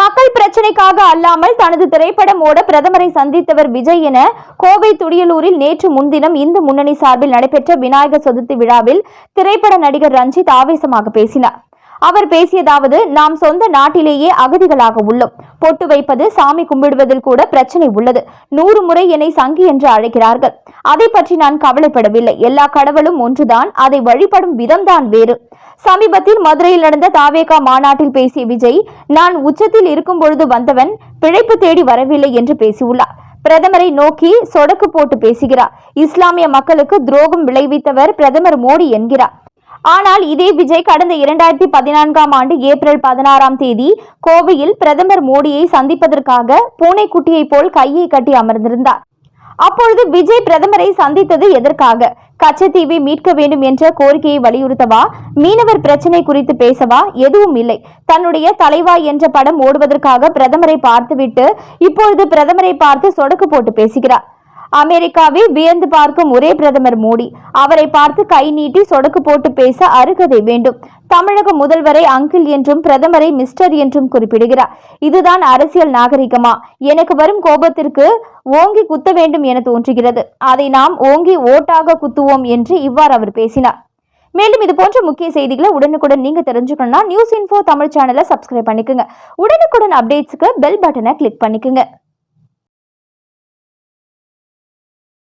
மக்கள் பிரச்சனைக்காக அல்லாமல் தனது திரைப்படம் ஓட பிரதமரை சந்தித்தவர் விஜய் என கோவை துடியலூரில் நேற்று முன்தினம் இந்து முன்னணி சார்பில் நடைபெற்ற விநாயகர் சதுர்த்தி விழாவில் திரைப்பட நடிகர் ரஞ்சித் ஆவேசமாக பேசினார். அவர் பேசியதாவது நாம் சொந்த நாட்டிலேயே அகதிகளாக உள்ளோம். பொட்டு வைப்பது சாமி கும்பிடுவதில் கூட பிரச்சனை உள்ளது. நூறு முறை என்னை சங்கி என்று அழைக்கிறார்கள். அதை பற்றி நான் கவலைப்படவில்லை. எல்லா கடவுளும் ஒன்றுதான் அதை வழிபடும் விதம்தான் வேறு. சமீபத்தில் மதுரையில் நடந்த தாவேகா மாநாட்டில் பேசிய விஜய் நான் உச்சத்தில் இருக்கும் பொழுது வந்தவன் பிழைப்பு தேடி வரவில்லை என்று பேசியுள்ளார். பிரதமரை நோக்கி சொடக்கு போட்டு பேசுகிறார். இஸ்லாமிய மக்களுக்கு துரோகம் விளைவித்தவர் பிரதமர் மோடி என்கிறார். ஆனால் இதே விஜய் கடந்த இரண்டாயிரத்தி பதினான்காம் ஆண்டு ஏப்ரல் பதினாறாம் தேதி கோவையில் பிரதமர் மோடியை சந்திப்பதற்காக பூனைக்குட்டியை போல் கையை கட்டி அமர்ந்திருந்தார். அப்பொழுது விஜய் பிரதமரை சந்தித்தது எதற்காக? கச்சத்தீவை மீட்க வேண்டும் என்ற கோரிக்கையை வலியுறுத்தவா? மீனவர் பிரச்சனை குறித்து பேசவா? எதுவும் இல்லை. தன்னுடைய தலைவா என்ற படம் ஓடுவதற்காக பிரதமரை பார்த்துவிட்டு இப்பொழுது பிரதமரை பார்த்து சொடக்கு போட்டு பேசுகிறார். அமெரிக்காவை வியந்து பார்க்கும் ஒரே பிரதமர் மோடி. அவரை பார்த்து கை நீட்டி சொடக்கு போட்டு பேச அருகதை வேண்டும். தமிழக முதல்வரை அங்கிள் என்றும் பிரதமரை மிஸ்டர் என்றும் குறிப்பிடுகிறார். இதுதான் அரசியல் நாகரிகமா? எனக்கு வரும் கோபத்திற்கு ஓங்கி குத்த வேண்டும் என தோன்றுகிறது. அதை நாம் ஓங்கி ஓட்டாக குத்துவோம் என்று இவ்வாறு அவர் பேசினார். மேலும் இது போன்ற முக்கிய செய்திகளை உடனுக்குடன் நீங்க தெரிஞ்சுக்கணும்னா நியூஸ் இன்ஃபோ தமிழ் சேனலை சப்ஸ்கிரைப் பண்ணிக்கோங்க. உடனுக்குடன் அப்டேட்ஸ்க்கு பெல் பட்டனை கிளிக் பண்ணிக்கோங்க.